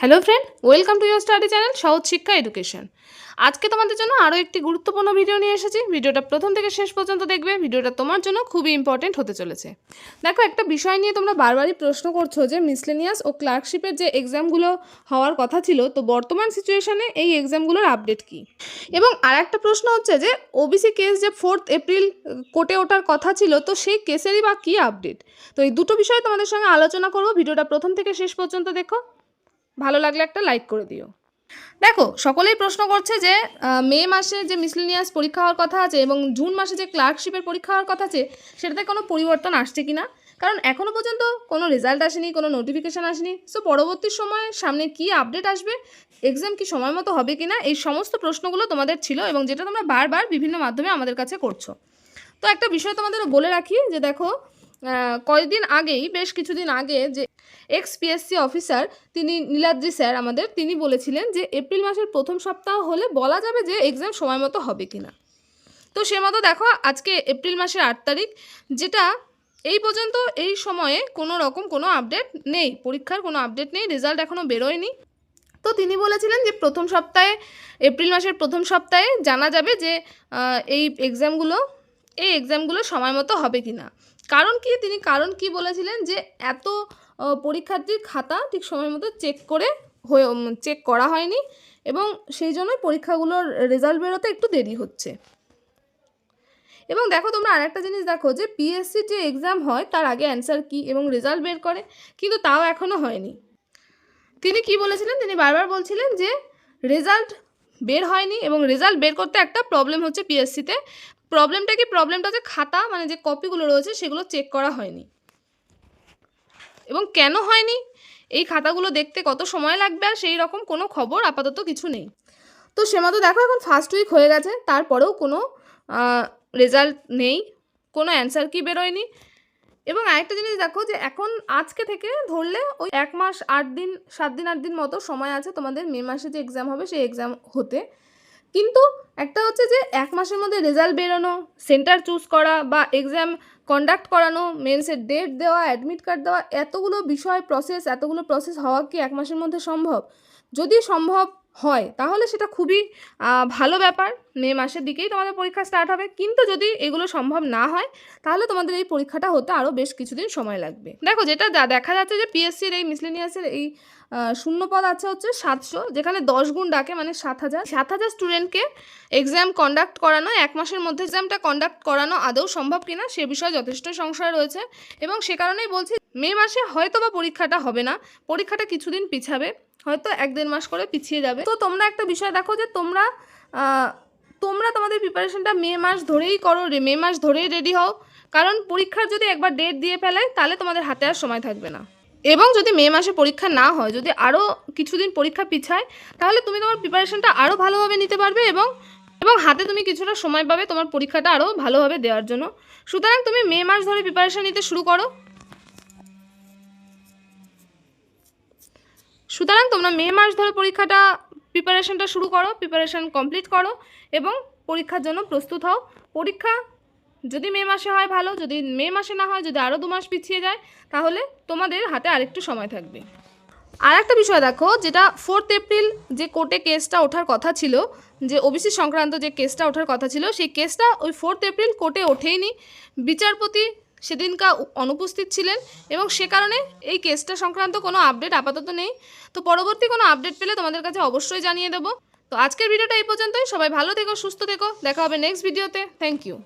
Hello friend welcome to your study channel Sahaj Shiksha education আজকে তোমাদের জন্য আরও একটি গুরুত্বপূর্ণ ভিডিও নিয়ে এসেছি। ভিডিওটা প্রথম থেকে শেষ পর্যন্ত দেখবে। ভিডিওটা তোমার জন্য খুবই ইম্পর্টেন্ট হতে চলেছে। দেখো, একটা বিষয় নিয়ে তোমরা বারবারই প্রশ্ন করছ যে মিসলেনিয়াস ও ক্লার্কশিপের যে এক্সামগুলো হওয়ার কথা ছিল, তো বর্তমান সিচুয়েশনে এই এক্সামগুলোর আপডেট কী? এবং আর একটা প্রশ্ন হচ্ছে যে ওবিসি কেস যে ফোর্থ এপ্রিল কোর্টে ওঠার কথা ছিল, তো সেই কেসেরই বা কী আপডেট তো এই দুটো বিষয়ে তোমাদের সঙ্গে আলোচনা করব। ভিডিওটা প্রথম থেকে শেষ পর্যন্ত দেখো। ভালো লাগলে একটা লাইক করে দিও। দেখো, সকলেই প্রশ্ন করছে যে মে মাসে যে মিসলিনিয়াস পরীক্ষা হওয়ার কথা আছে এবং জুন মাসে যে ক্লার্কশিপের পরীক্ষা হওয়ার কথা আছে, সেটাতে কোনো পরিবর্তন আসছে কি না কারণ এখনও পর্যন্ত কোনো রেজাল্ট আসেনি, কোনো নোটিফিকেশান আসেনি। সো পরবর্তী সময়ে সামনে কি আপডেট আসবে এক্সাম কি সময় মতো হবে কি না এই সমস্ত প্রশ্নগুলো তোমাদের ছিল এবং যেটা তোমরা বারবার বিভিন্ন মাধ্যমে আমাদের কাছে করছ। তো একটা বিষয় তোমাদের বলে রাখি যে, দেখো কয়েকদিন আগেই, বেশ কিছুদিন আগে যে এক্স পিএসসি অফিসার তিনি নীলাদ্রি স্যার আমাদের, তিনি বলেছিলেন যে এপ্রিল মাসের প্রথম সপ্তাহ হলে বলা যাবে যে এক্সাম সময় মতো হবে কি না তো সে মতো দেখো, আজকে এপ্রিল মাসের আট তারিখ, যেটা এই পর্যন্ত এই সময়ে কোনো রকম কোনো আপডেট নেই, পরীক্ষার কোনো আপডেট নেই রেজাল্ট এখনও বেরোয়নি। তো তিনি বলেছিলেন যে প্রথম সপ্তাহে, এপ্রিল মাসের প্রথম সপ্তাহে জানা যাবে যে এই এক্সামগুলো এই এক্সামগুলো সময় মতো হবে কি না কারণ কি? তিনি কারণ কি বলেছিলেন যে, এত পরীক্ষার্থীর খাতা ঠিক সময় মতো চেক করে হয়ে চেক করা হয়নি এবং সেই জন্যই পরীক্ষাগুলোর রেজাল্ট বেরোতে একটু দেরি হচ্ছে। এবং দেখো তোমরা আরেকটা জিনিস দেখো যে পিএসসির যে এক্সাম হয়, তার আগে অ্যান্সার কি এবং রেজাল্ট বের করে, কিন্তু তাও এখনও হয়নি। তিনি কি বলেছিলেন? তিনি বারবার বলছিলেন যে, রেজাল্ট বের হয়নি এবং রেজাল্ট বের করতে একটা প্রবলেম হচ্ছে পিএসসিতে প্রবলেমটা কি? প্রবলেমটা যে খাতা মানে যে কপিগুলো রয়েছে, সেগুলো চেক করা হয়নি। এবং কেন হয়নি? এই খাতাগুলো দেখতে কত সময় লাগবে আর সেই রকম কোনো খবর আপাতত কিছু নেই। তো সে মতো দেখো, এখন ফার্স্ট উইক হয়ে গেছে, তারপরেও কোনো রেজাল্ট নেই, কোনো অ্যান্সার কি বেরোয়নি। এবং আরেকটা জিনিস দেখো যে, এখন আজকে থেকে ধরলে ওই এক মাস আট দিন, সাত দিন, আট দিন মতো সময় আছে তোমাদের মে মাসে যে এক্সাম হবে, সেই এক্সাম হতে। কিন্তু একটা হচ্ছে যে এক মাসের মধ্যে রেজাল্ট বেরোনো সেন্টার চুজ করা বা এক্সাম কন্ডাক্ট করানো মেন্সের ডেট দেওয়া অ্যাডমিট কার্ড দেওয়া, এতগুলো বিষয় প্রসেস এতগুলো প্রসেস হওয়া কি এক মাসের মধ্যে সম্ভব? যদি সম্ভব হয়, তাহলে সেটা খুবই ভালো ব্যাপার। মে মাসের দিকেই তোমাদের পরীক্ষা স্টার্ট হবে। কিন্তু যদি এগুলো সম্ভব না হয়, তাহলে তোমাদের এই পরীক্ষাটা হতে আরও বেশ কিছুদিন সময় লাগবে। দেখো, যেটা দেখা যাচ্ছে যে পিএসসির এই মিসলেনিয়াসের এই শূন্যপদ আছে হচ্ছে সাতশো, যেখানে দশ গুণ ডাকে মানে সাত হাজার। সাত হাজার স্টুডেন্টকে এক্সাম কন্ডাক্ট করানো, এক মাসের মধ্যে এক্সামটা কন্ডাক্ট করানো আদৌ সম্ভব কিনা, সে বিষয়ে যথেষ্ট সংশয় রয়েছে। এবং সে কারণেই বলছি মে মাসে হয়তো বা পরীক্ষাটা হবে না। পরীক্ষাটা কিছুদিন পিছাবে। হয়তো এক দেড় মাস করে পিছিয়ে যাবে। তো তোমরা একটা বিষয় দেখো যে তোমরা তোমরা তোমাদের প্রিপারেশনটা মে মাস ধরেই করো মে মাস ধরেই রেডি হও। কারণ পরীক্ষার যদি একবার ডেট দিয়ে ফেলায় তাহলে তোমাদের হাতে আর সময় থাকবে না। এবং যদি মে মাসে পরীক্ষা না হয়, যদি আরও কিছুদিন পরীক্ষা পিছায়, তাহলে তুমি তোমার প্রিপারেশনটা আরও ভালোভাবে নিতে পারবে এবং এবং হাতে তুমি কিছুটা সময় পাবে তোমার পরীক্ষাটা আরও ভালোভাবে দেওয়ার জন্য। সুতরাং তুমি মে মাস ধরে প্রিপারেশান নিতে শুরু করো। সুতরাং তোমরা মে মাস ধরে পরীক্ষাটা প্রিপারেশনটা শুরু করো প্রিপারেশন কমপ্লিট করো এবং পরীক্ষার জন্য প্রস্তুত হও। পরীক্ষা যদি মে মাসে হয় ভালো, যদি মে মাসে না হয়, যদি আরও দু মাস পিছিয়ে যায়, তাহলে তোমাদের হাতে আরেকটু সময় থাকবে। আর একটা বিষয় দেখো, যেটা ফোর্থ এপ্রিল যে কোর্টে কেসটা ওঠার কথা ছিল, যে ওবিসি সংক্রান্ত যে কেসটা ওঠার কথা ছিল, সেই কেসটা ওই ফোর্থ এপ্রিল কোর্টে ওঠেইনি। বিচারপতি সেদিনকা কা অনুপস্থিত ছিলেন এবং সে কারণে এই কেসটা সংক্রান্ত কোনো আপডেট আপাতত নেই। তো পরবর্তী কোনো আপডেট পেলে তোমাদের কাছে অবশ্যই জানিয়ে দেবো। তো আজকের ভিডিওটা এই পর্যন্তই। সবাই ভালো থেকো, সুস্থ থেকো। দেখা হবে নেক্সট ভিডিওতে থ্যাংক ইউ